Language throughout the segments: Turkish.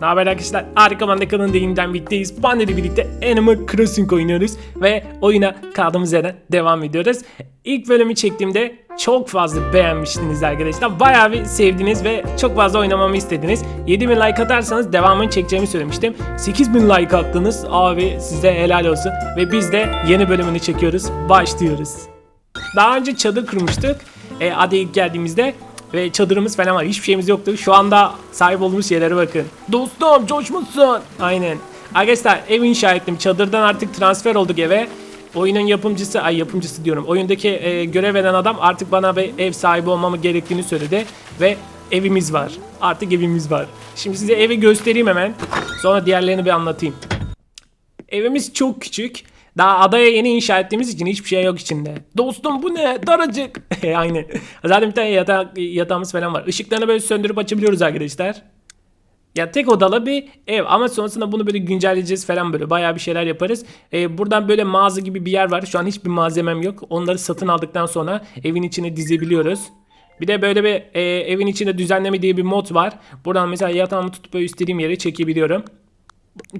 Ne haber arkadaşlar? Harika Manda kanalında yeniden birlikteyiz. Bande ile birlikte Animal Crossing oynuyoruz. Ve oyuna kaldığımız yerden devam ediyoruz. İlk bölümü çektiğimde çok fazla beğenmiştiniz arkadaşlar. Bayağı bir sevdiniz ve çok fazla oynamamı istediniz. 7000 like atarsanız devamını çekeceğimi söylemiştim. 8000 like attınız. Abi size helal olsun. Ve biz de yeni bölümünü çekiyoruz. Başlıyoruz. Daha önce çadır kurmuştuk. E, ilk geldiğimizde ve çadırımız falan var. Hiçbir şeyimiz yoktu. Şu anda sahip olduğumuz şeylere bakın. Dostum coşmuşsun. Aynen. Arkadaşlar ev inşa ettim. Çadırdan artık transfer olduk eve. Oyunun yapımcısı, ay yapımcısı diyorum. Oyundaki e, görev veren adam artık bana bir ev sahibi olmamı gerektiğini söyledi. Ve evimiz var. Artık evimiz var. Şimdi size evi göstereyim hemen. Sonra diğerlerini bir anlatayım. Evimiz çok küçük. Daha adaya yeni inşa ettiğimiz için hiçbir şey yok içinde. Dostum bu ne? Daracık. Aynen. Zaten bir tane yatak, yatağımız falan var. Işıklarını böyle söndürüp açabiliyoruz arkadaşlar. Ya tek odalı bir ev ama sonrasında bunu böyle güncelleyeceğiz falan böyle bayağı bir şeyler yaparız. Ee, buradan böyle mağaza gibi bir yer var. Şu an hiçbir malzemem yok. Onları satın aldıktan sonra evin içine dizebiliyoruz. Bir de böyle bir e, evin içinde düzenleme diye bir mod var. Buradan mesela yatağımı tutup böyle istediğim yere çekebiliyorum.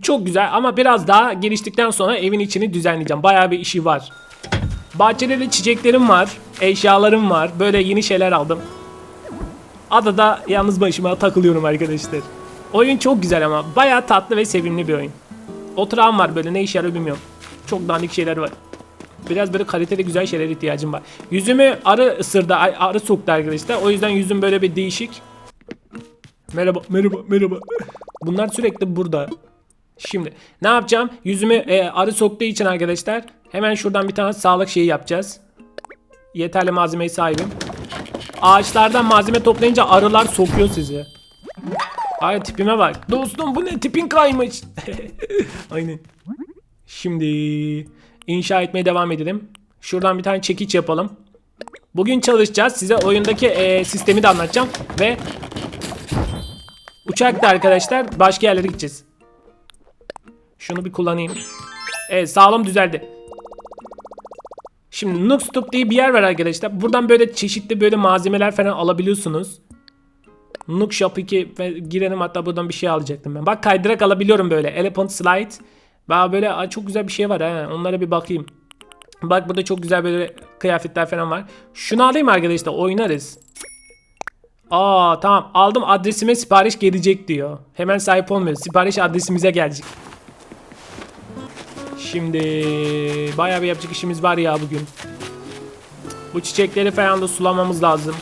Çok güzel ama biraz daha geliştikten sonra evin içini düzenleyeceğim. Bayağı bir işi var. Bahçede de çiçeklerim var. Eşyalarım var. Böyle yeni şeyler aldım. Adada yalnız başıma takılıyorum arkadaşlar. Oyun çok güzel ama bayağı tatlı ve sevimli bir oyun. Oturağım var böyle ne işe yarıyor bilmiyorum. Çok dandik şeyler var. Biraz böyle kaliteli güzel şeylere ihtiyacım var. Yüzümü arı ısırdı, arı soktu arkadaşlar. O yüzden yüzüm böyle bir değişik. Merhaba, merhaba, merhaba. Bunlar sürekli burada. Şimdi ne yapacağım? Yüzümü e, arı soktuğu için arkadaşlar hemen şuradan bir tane sağlık şeyi yapacağız. Yeterli malzemeye sahibim. Ağaçlardan malzeme toplayınca arılar sokuyor sizi. Ay tipime bak. Dostum bu ne tipin kaymış. Aynen. Şimdi inşa etmeye devam edelim. Şuradan bir tane çekiç yapalım. Bugün çalışacağız. Size oyundaki e, sistemi de anlatacağım. Ve uçakta arkadaşlar başka yerlere gideceğiz. Şunu bir kullanayım. Evet sağlam düzeldi. Şimdi Nookstop diye bir yer var arkadaşlar. Buradan böyle çeşitli böyle malzemeler falan alabiliyorsunuz. Nook Shop 2 ve girelim hatta buradan bir şey alacaktım ben. Bak kaydırak alabiliyorum böyle. Elephant Slide. Bak böyle çok güzel bir şey var ha. Onlara bir bakayım. Bak burada çok güzel böyle kıyafetler falan var. Şunu alayım arkadaşlar oynarız. Aa tamam aldım adresime sipariş gelecek diyor. Hemen sahip olmuyoruz. Sipariş adresimize gelecek. Şimdi bayağı bir yapacak işimiz var ya bugün. Bu çiçekleri falan da sulamamız lazım.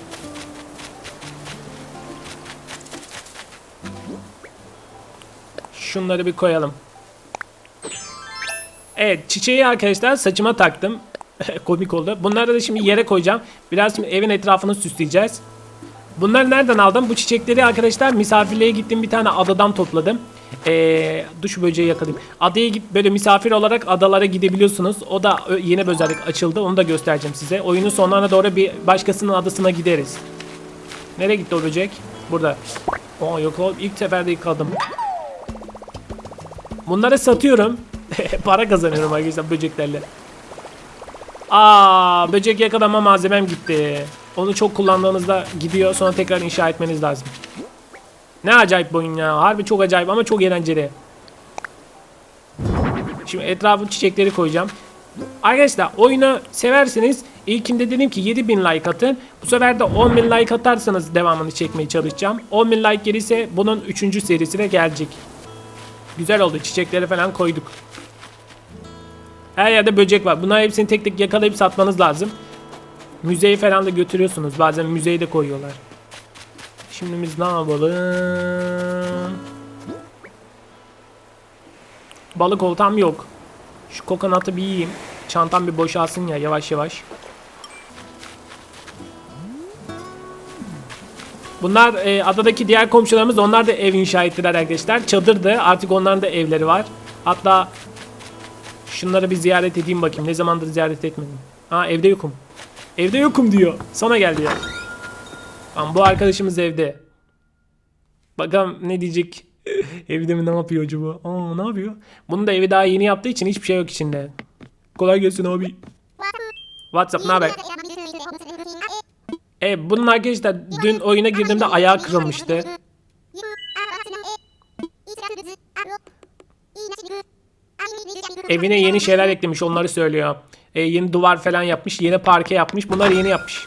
Şunları bir koyalım. Evet çiçeği arkadaşlar saçıma taktım. Komik oldu. Bunları da şimdi yere koyacağım. Biraz evin etrafını süsleyeceğiz. Bunları nereden aldım? Bu çiçekleri arkadaşlar misafirliğe gittiğim bir tane adadan topladım. Ee, duş böceği yakalayayım. Adaya git böyle misafir olarak adalara gidebiliyorsunuz. O da yeni bir özellik açıldı. Onu da göstereceğim size. Oyunun sonlarına doğru bir başkasının adasına gideriz. Nereye gitti o böcek? Burada. Aa yok oğlum ilk seferde yıkadım. Bunları satıyorum. Para kazanıyorum arkadaşlar böceklerle. Aa böcek yakalama malzemem gitti. Onu çok kullandığınızda gidiyor sonra tekrar inşa etmeniz lazım. Ne acayip bir oyun ya. Harbi çok acayip ama çok eğlenceli. Şimdi etrafı çiçekleri koyacağım. Arkadaşlar oyunu severseniz ilkinde dedim ki 7000 like atın. Bu sefer de 10.000 like atarsanız devamını çekmeye çalışacağım. 10.000 like gelirse bunun 3. serisi de gelecek. Güzel oldu. Çiçekleri falan koyduk. Her yerde böcek var. Bunları hepsini tek tek yakalayıp satmanız lazım. Müzeyi falan da götürüyorsunuz. Bazen müzeyi de koyuyorlar. Şimdi biz ne yapalım? Balık oltam yok. Şu kokonatı bir yiyeyim. Çantam bir boşalsın ya yavaş yavaş. Bunlar e, adadaki diğer komşularımız onlar da ev inşa ettiler arkadaşlar. Çadırdı. Artık onların da evleri var. Hatta şunları bir ziyaret edeyim bakayım. Ne zamandır ziyaret etmedim. Aa evde yokum. Evde yokum diyor. Sana geldi ya. Tamam bu arkadaşımız evde. Bakalım ne diyecek. Evde mi ne yapıyor acaba? Aa ne yapıyor? Bunu da evi daha yeni yaptığı için hiçbir şey yok içinde. Kolay gelsin abi. WhatsApp ne haber? E bunun arkadaşlar dün oyuna girdiğimde ayağı kırılmıştı. Evine yeni şeyler eklemiş onları söylüyor. E, yeni duvar falan yapmış, yeni parke yapmış. Bunları yeni yapmış.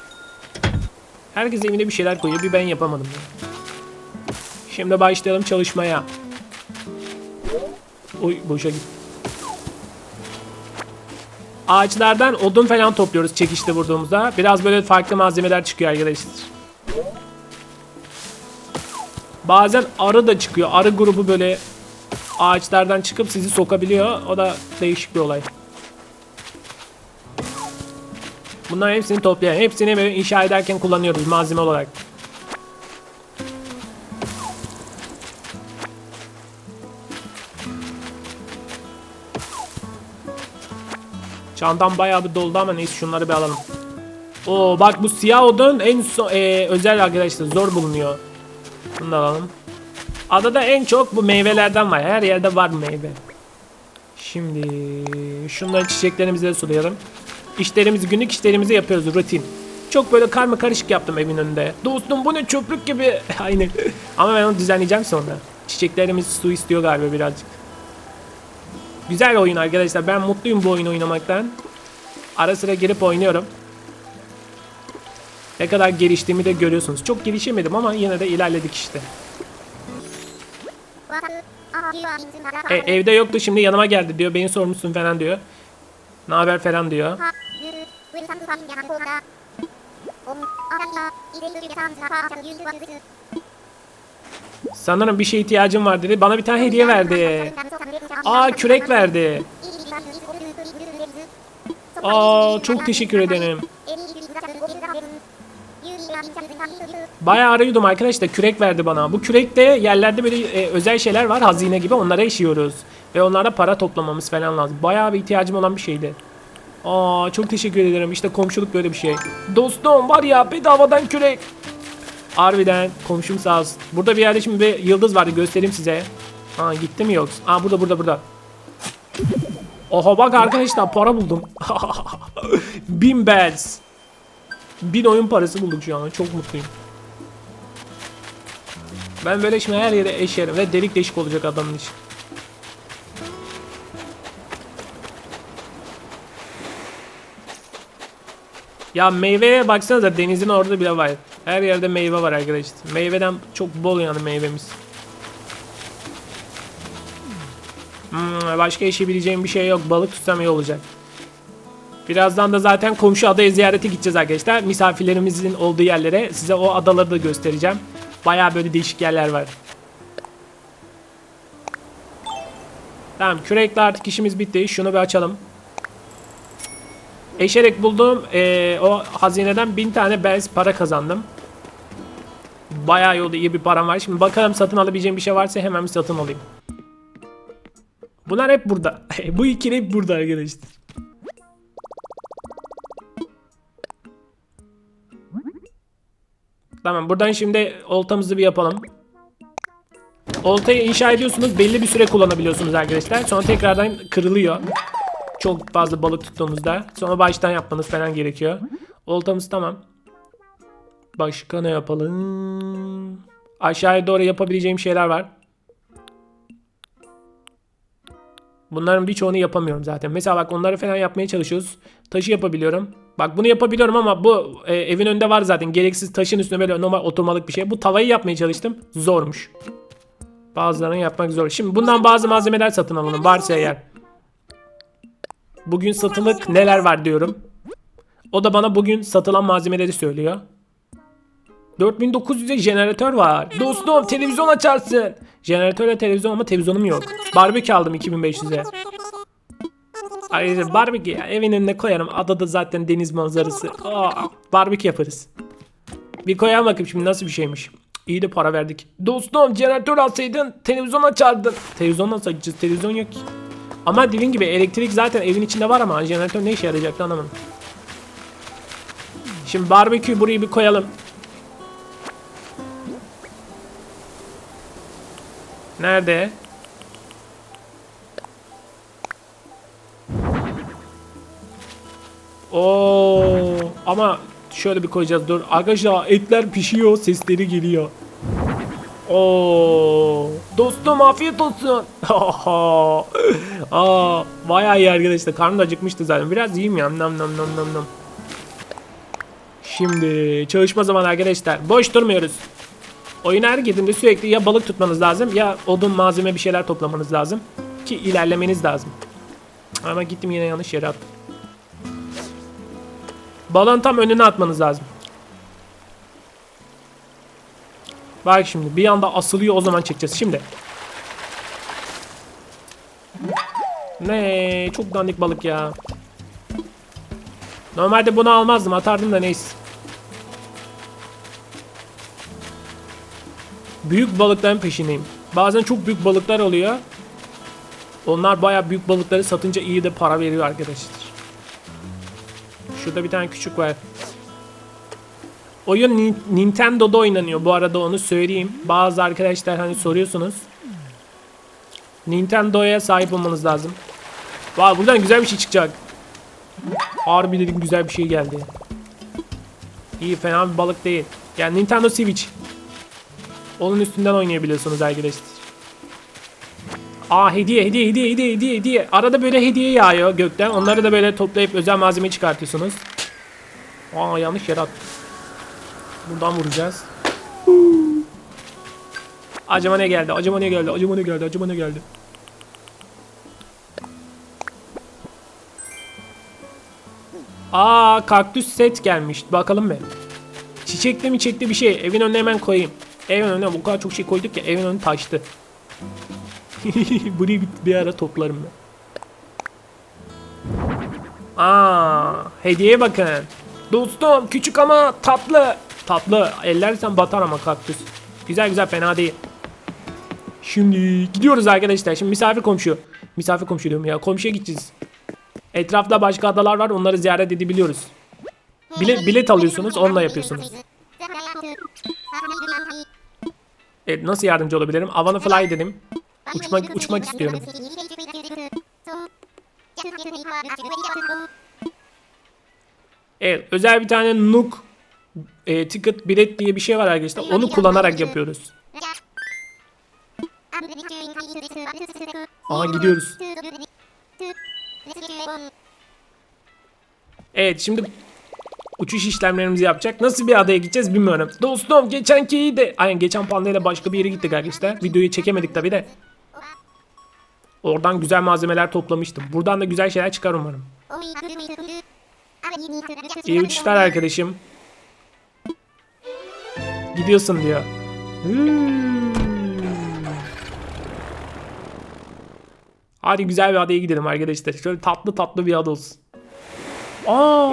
Herkes evine bir şeyler koyuyor. Bir ben yapamadım. ya. Şimdi başlayalım çalışmaya. Oy boşa git. Ağaçlardan odun falan topluyoruz çekişte vurduğumuzda. Biraz böyle farklı malzemeler çıkıyor arkadaşlar. Bazen arı da çıkıyor. Arı grubu böyle ağaçlardan çıkıp sizi sokabiliyor. O da değişik bir olay. Bunların hepsini toplayalım. Hepsini böyle inşa ederken kullanıyoruz malzeme olarak. Çantam bayağı bir doldu ama neyse şunları bir alalım. Oo bak bu siyah odun en so- e, özel arkadaşlar zor bulunuyor. Bunu da alalım. Adada en çok bu meyvelerden var. Her yerde var meyve. Şimdi şunları çiçeklerimizi de sulayalım. İşlerimizi günlük işlerimizi yapıyoruz rutin. Çok böyle karma karışık yaptım evin önünde. Dostum bu ne çöplük gibi. Aynen. Ama ben onu düzenleyeceğim sonra. Çiçeklerimiz su istiyor galiba birazcık. Güzel oyun arkadaşlar. Ben mutluyum bu oyunu oynamaktan. Ara sıra girip oynuyorum. Ne kadar geliştiğimi de görüyorsunuz. Çok gelişemedim ama yine de ilerledik işte. E, evde yoktu şimdi yanıma geldi diyor. Beni sormuşsun falan diyor. Ne haber falan diyor. Sanırım bir şeye ihtiyacım var dedi. Bana bir tane hediye verdi. Aa kürek verdi. Aa çok teşekkür ederim. Bayağı arıyordum arkadaşlar kürek verdi bana. Bu kürekle yerlerde böyle e, özel şeyler var hazine gibi onlara işiyoruz. Ve onlara para toplamamız falan lazım. Bayağı bir ihtiyacım olan bir şeydi. Aa çok teşekkür ederim. İşte komşuluk böyle bir şey. Dostum var ya bedavadan kürek. Harbiden komşum sağ olsun. Burada bir yerde şimdi bir yıldız vardı göstereyim size. Ha gitti mi yoksa? Aa burada burada burada. Oha bak arkadaşlar para buldum. Bin bells. Bin oyun parası bulduk şu an. Çok mutluyum. Ben böyle şimdi her yere eşerim ve delik deşik olacak adamın işi. Ya meyveye baksanıza denizin orada bile var. Her yerde meyve var arkadaşlar. Meyveden çok bol yani meyvemiz. Hmm, başka işebileceğim bir şey yok. Balık tutsam iyi olacak. Birazdan da zaten komşu adaya ziyarete gideceğiz arkadaşlar. Misafirlerimizin olduğu yerlere size o adaları da göstereceğim. Baya böyle değişik yerler var. Tamam kürekle artık işimiz bitti. Şunu bir açalım. Eşerek bulduğum eee, o hazineden bin tane bez para kazandım. Bayağı yolda iyi bir param var. Şimdi bakalım satın alabileceğim bir şey varsa hemen bir satın alayım. Bunlar hep burada. Bu ikili hep burada arkadaşlar. Tamam buradan şimdi oltamızı bir yapalım. Oltayı inşa ediyorsunuz. Belli bir süre kullanabiliyorsunuz arkadaşlar. Sonra tekrardan kırılıyor. Çok fazla balık tuttuğumuzda. Sonra baştan yapmanız falan gerekiyor. Oltamız tamam. Başka ne yapalım? Aşağıya doğru yapabileceğim şeyler var. Bunların birçoğunu yapamıyorum zaten. Mesela bak onları falan yapmaya çalışıyoruz. Taşı yapabiliyorum. Bak bunu yapabiliyorum ama bu e, evin önünde var zaten. Gereksiz taşın üstüne böyle normal oturmalık bir şey. Bu tavayı yapmaya çalıştım. Zormuş. Bazılarını yapmak zor. Şimdi bundan bazı malzemeler satın alalım. Varsa eğer. Bugün satılık neler var diyorum. O da bana bugün satılan malzemeleri söylüyor. 4900'e jeneratör var. Dostum televizyon açarsın. Jeneratörle televizyon ama televizyonum yok. Barbekü aldım 2500'e. Ayrıca barbekü ya, evin önüne koyarım. Adada zaten deniz manzarası. Aa, barbekü yaparız. Bir koyalım bakayım şimdi nasıl bir şeymiş. İyi de para verdik. Dostum jeneratör alsaydın televizyon açardın. Televizyon nasıl açacağız? Televizyon yok ki. Ama dediğim gibi elektrik zaten evin içinde var ama jeneratör ne işe yarayacaktı anlamadım. Şimdi barbeküyü buraya bir koyalım. Nerede? Oo, ama şöyle bir koyacağız. Dur. Arkadaşlar etler pişiyor, sesleri geliyor. Oo, dostum afiyet olsun. Aa, bayağı iyi arkadaşlar. Karnım da acıkmıştı zaten. Biraz yiyeyim ya. Nam nam nam nam nam. Şimdi çalışma zamanı arkadaşlar. Boş durmuyoruz. Oyuna her girdiğinde sürekli ya balık tutmanız lazım ya odun malzeme bir şeyler toplamanız lazım. Ki ilerlemeniz lazım. Ama gittim yine yanlış yere attım. Balon tam önüne atmanız lazım. Bak şimdi bir anda asılıyor o zaman çekeceğiz. Şimdi. Ne çok dandik balık ya. Normalde bunu almazdım atardım da neyse. Büyük balıkların peşindeyim. Bazen çok büyük balıklar oluyor. Onlar bayağı büyük balıkları satınca iyi de para veriyor arkadaşlar. Şurada bir tane küçük var. Oyun Ni- Nintendo'da oynanıyor bu arada onu söyleyeyim. Bazı arkadaşlar hani soruyorsunuz. Nintendo'ya sahip olmanız lazım. Vay buradan güzel bir şey çıkacak. Harbi dedim güzel bir şey geldi. İyi fena bir balık değil. Yani Nintendo Switch. Onun üstünden oynayabiliyorsunuz arkadaşlar. Aa hediye hediye hediye hediye hediye hediye. Arada böyle hediye yağıyor gökten. Onları da böyle toplayıp özel malzeme çıkartıyorsunuz. Aa yanlış yere attım. Buradan vuracağız. Acaba ne geldi? Acaba ne geldi? Acaba ne geldi? Acaba ne geldi? Aa kaktüs set gelmiş. Bakalım be. Çiçekli mi çiçekli bir şey. Evin önüne hemen koyayım. Evin önüne bu kadar çok şey koyduk ki evin önü taştı. Burayı bir, bir ara toplarım ben. Aa, hediyeye bakın. Dostum küçük ama tatlı. Tatlı. Ellersen batar ama kaktüs. Güzel güzel fena değil. Şimdi gidiyoruz arkadaşlar. Şimdi misafir komşu. Misafir komşu diyorum ya. Komşuya gideceğiz. Etrafta başka adalar var. Onları ziyaret edebiliyoruz. Bilet, bilet alıyorsunuz. Onunla yapıyorsunuz. Evet nasıl yardımcı olabilirim? I wanna fly dedim. Uçmak, uçmak istiyorum. Evet özel bir tane Nook e, ticket bilet diye bir şey var arkadaşlar. Onu kullanarak yapıyoruz. Aha gidiyoruz. Evet şimdi uçuş işlemlerimizi yapacak. Nasıl bir adaya gideceğiz bilmiyorum. Dostum geçenki iyi de... Aynen geçen pandayla başka bir yere gittik arkadaşlar. Videoyu çekemedik tabi de. Oradan güzel malzemeler toplamıştım. Buradan da güzel şeyler çıkar umarım. İyi uçuşlar arkadaşım. Gidiyorsun diyor. Hmm. Hadi güzel bir adaya gidelim arkadaşlar. Şöyle tatlı tatlı bir ada olsun. Aa,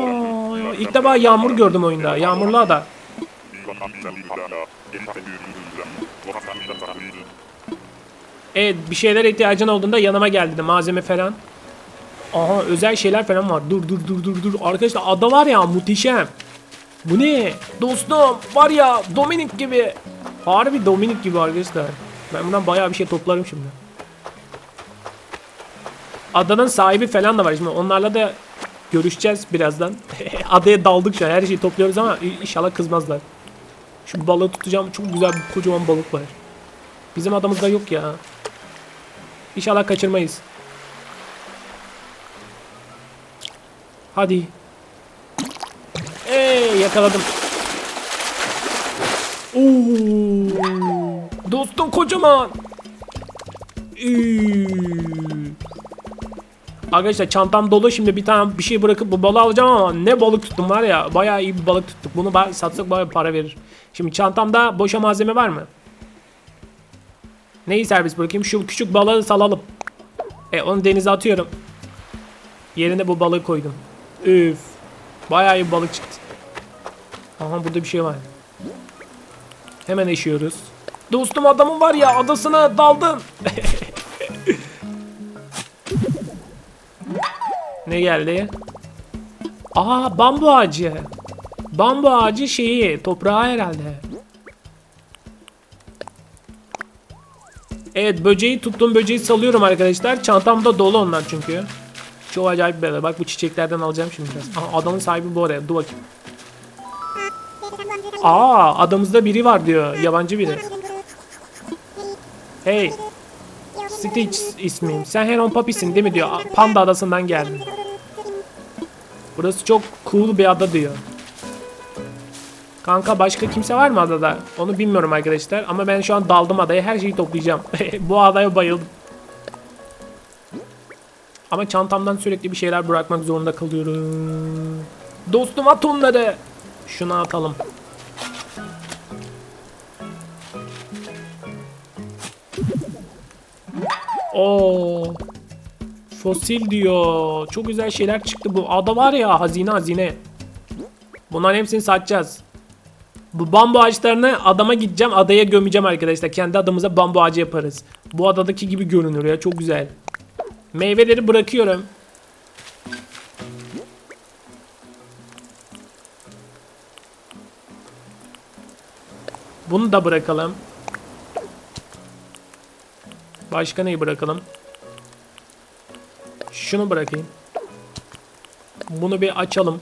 ilk defa yağmur gördüm oyunda. Yağmurlu ada. Evet bir şeyler ihtiyacın olduğunda yanıma gel dedi. Malzeme falan. Aha özel şeyler falan var. Dur dur dur dur dur. Arkadaşlar ada var ya muhteşem. Bu ne? Dostum var ya Dominik gibi. Harbi Dominik gibi arkadaşlar. Ben bundan bayağı bir şey toplarım şimdi. Adanın sahibi falan da var şimdi. Onlarla da görüşeceğiz birazdan. Adaya daldık şu an. Her şeyi topluyoruz ama inşallah kızmazlar. Şu balığı tutacağım. Çok güzel bir kocaman balık var. Bizim adamızda yok ya. İnşallah kaçırmayız. Hadi. Eee yakaladım. Oo. Dostum kocaman. Üy. Arkadaşlar çantam dolu şimdi bir tane bir şey bırakıp bu balığı alacağım ama ne balık tuttum var ya bayağı iyi bir balık tuttuk. Bunu satsak bayağı para verir. Şimdi çantamda boşa malzeme var mı? Neyi servis bırakayım? Şu küçük balığı salalım. E onu denize atıyorum. Yerine bu balığı koydum. Üf. Bayağı iyi bir balık çıktı. Aha burada bir şey var. Hemen eşiyoruz. Dostum adamın var ya adasına daldım. ne geldi? Aa bambu ağacı. Bambu ağacı şeyi toprağı herhalde. Evet böceği tuttum böceği salıyorum arkadaşlar. Çantamda dolu onlar çünkü. Çok acayip bir Bak bu çiçeklerden alacağım şimdi biraz. Aha, adamın sahibi bu araya. Dur bakayım. Aa adamızda biri var diyor. Yabancı biri. Hey. Stitch ismim. Sen Heron Papi'sin değil mi diyor. Panda adasından geldin. Burası çok cool bir ada diyor. Kanka başka kimse var mı adada? Onu bilmiyorum arkadaşlar. Ama ben şu an daldım adaya. Her şeyi toplayacağım. Bu adaya bayıldım. Ama çantamdan sürekli bir şeyler bırakmak zorunda kalıyorum. Dostum at onları. Şunu atalım. Oo. Fosil diyor. Çok güzel şeyler çıktı bu. Ada var ya hazine hazine. Bunların hepsini satacağız. Bu bambu ağaçlarını adama gideceğim. Adaya gömeceğim arkadaşlar. Kendi adamıza bambu ağacı yaparız. Bu adadaki gibi görünür ya. Çok güzel. Meyveleri bırakıyorum. Bunu da bırakalım. Başka neyi bırakalım? Şunu bırakayım. Bunu bir açalım.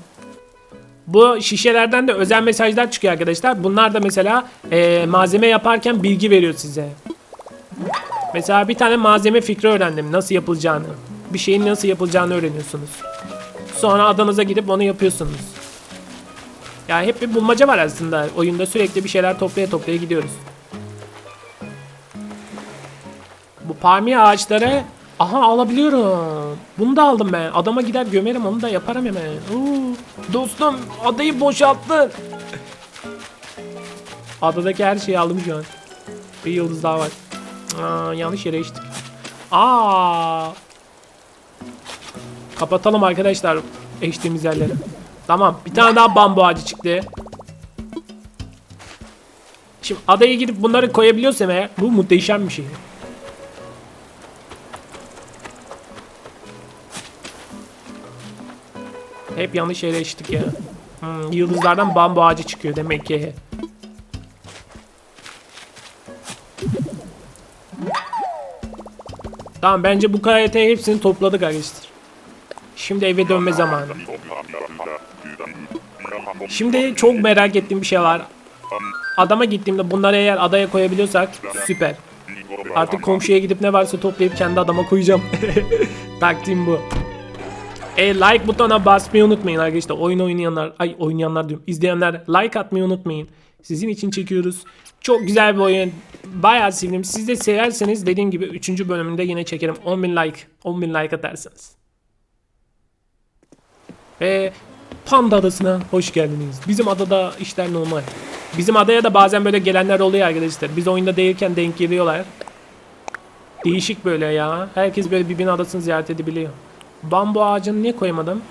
Bu şişelerden de özel mesajlar çıkıyor arkadaşlar. Bunlar da mesela eee, malzeme yaparken bilgi veriyor size. Mesela bir tane malzeme fikri öğrendim. Nasıl yapılacağını. Bir şeyin nasıl yapılacağını öğreniyorsunuz. Sonra adanıza gidip onu yapıyorsunuz. Yani hep bir bulmaca var aslında. Oyunda sürekli bir şeyler toplaya toplaya gidiyoruz. Palmiye ağaçları aha alabiliyorum. Bunu da aldım ben. Adama gider gömerim onu da yaparım hemen. Oo, dostum adayı boşalttın. Adadaki her şeyi aldım şu an. Bir yıldız daha var. Aa, yanlış yere içtik. Aa. Kapatalım arkadaşlar eştiğimiz yerleri. Tamam bir tane daha bambu ağacı çıktı. Şimdi adaya gidip bunları koyabiliyorsam eğer bu muhteşem bir şey. Hep yanlış yere içtik ya. Hmm, yıldızlardan bambu ağacı çıkıyor demek ki. Tamam bence bu KYT hepsini topladık arkadaşlar. Şimdi eve dönme zamanı. Şimdi çok merak ettiğim bir şey var. Adama gittiğimde bunları eğer adaya koyabiliyorsak süper. Artık komşuya gidip ne varsa toplayıp kendi adama koyacağım. Taktiğim bu. E like butonuna basmayı unutmayın arkadaşlar. Oyun oynayanlar, ay oynayanlar diyorum. izleyenler like atmayı unutmayın. Sizin için çekiyoruz. Çok güzel bir oyun. Bayağı sevdim. Siz de severseniz dediğim gibi 3. bölümünde yine çekerim. 10.000 like. 10.000 like atarsanız. Ve Panda Adası'na hoş geldiniz. Bizim adada işler normal. Bizim adaya da bazen böyle gelenler oluyor arkadaşlar. Biz oyunda değilken denk geliyorlar. Değişik böyle ya. Herkes böyle birbirinin adasını ziyaret edebiliyor. Bambu ağacını niye koymadım?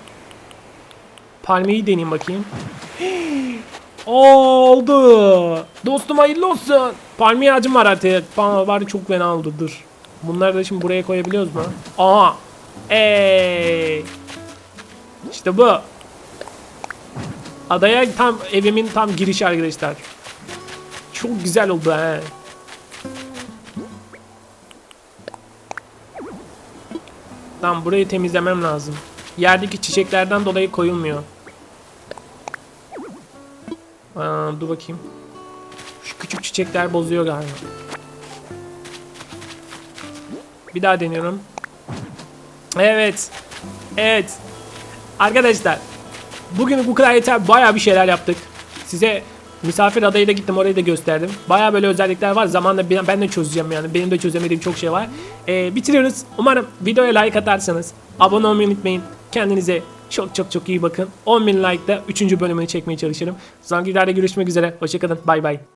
Palmiyeyi deneyeyim bakayım. Oldu. Dostum hayırlı olsun. Palmiye ağacım var artık. Var çok fena oldu dur. Bunları da şimdi buraya koyabiliyoruz mu? Aha. Ey. İşte bu. Adaya tam evimin tam girişi arkadaşlar. Çok güzel oldu he. Tamam burayı temizlemem lazım. Yerdeki çiçeklerden dolayı koyulmuyor. Aa, dur bakayım. Şu küçük çiçekler bozuyor galiba. Bir daha deniyorum. Evet. Evet. Arkadaşlar. Bugün bu kadar yeter. Baya bir şeyler yaptık. Size misafir adayı da gittim orayı da gösterdim. Baya böyle özellikler var. Zamanla ben de çözeceğim yani. Benim de çözemediğim çok şey var. Ee, bitiriyoruz. Umarım videoya like atarsanız. Abone olmayı unutmayın. Kendinize çok çok çok iyi bakın. 10.000 like'da 3. bölümünü çekmeye çalışırım. Sonraki videoda görüşmek üzere. Hoşçakalın. Bay bay.